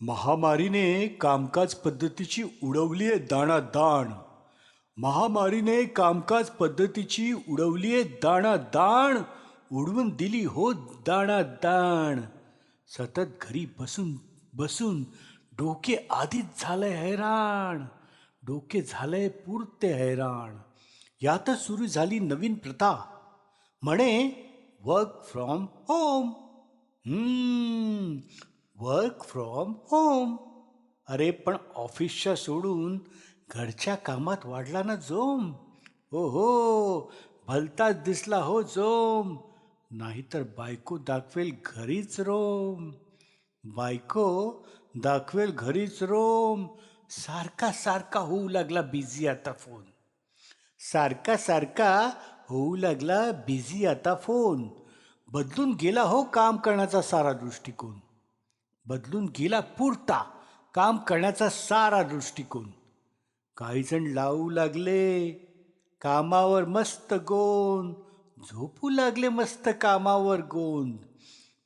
महामारीने कामकाज पद्धतीची उडवली आहे दाणादाण. महामारीने कामकाज पद्धतीची उडवली आहे दाणादाण. उडवून दिली हो दाणादाण. सतत घरी बसून बसून डोके आधीच झालंय हैराण. डोके झालंय पुरते हैराण. यातच सुरू झाली नवीन प्रथा. म्हणे work from home work from home अरे पण ऑफिसच्या सोडून घरच्या कामात वाढला ना जोम. हो हो भलताच दिसला हो जोम. नाहीतर बायको दाखवेल घरीच रोम. बायको दाखवेल घरीच रोम. सारखा सारखा होऊ लागला बिझी आता फोन. सारखा सारखा होऊ लागला बिझी आता फोन. बदलून गेला हो काम करण्याचा सारा दृष्टिकोन. बदलून गेला पुरता काम करण्याचा सारा दृष्टिकोन. काही जण लावू लागले कामावर मस्त गोंद. झोपू लागले मस्त कामावर गोंद.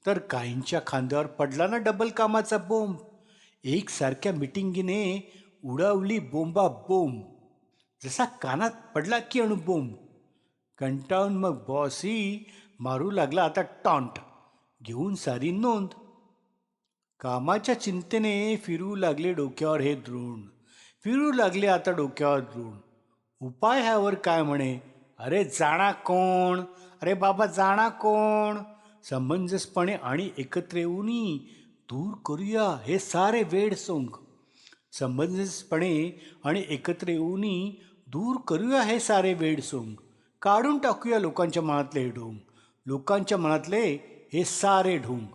तर काहींच्या खांद्यावर पडला ना डबल कामाचा बोंब एकसारख्या मिटिंगीने उडवली बोंबा बोंब जसा कानात पडला की अणुबोंब कंटाळून मग बॉसही मारू लागला आता टॉन्ट घेऊन सारी नोंद. कामाच्या चिंतेने फिरू लागले डोक्यावर हे द्रोण. फिरू लागले आता डोक्यावर द्रोण. उपाय ह्यावर काय म्हणे? अरे जाणा कोण? अरे बाबा जाणा कोण? समंजसपणे आणि एकत्र येऊनी दूर करूया हे सारे वेड सोंग. समंजसपणे आणि एकत्र येऊनी दूर करूया हे सारे वेड सोंग. काढून टाकूया लोकांच्या मनातले हे ढोंग. लोकांच्या मनातले हे सारे ढोंग.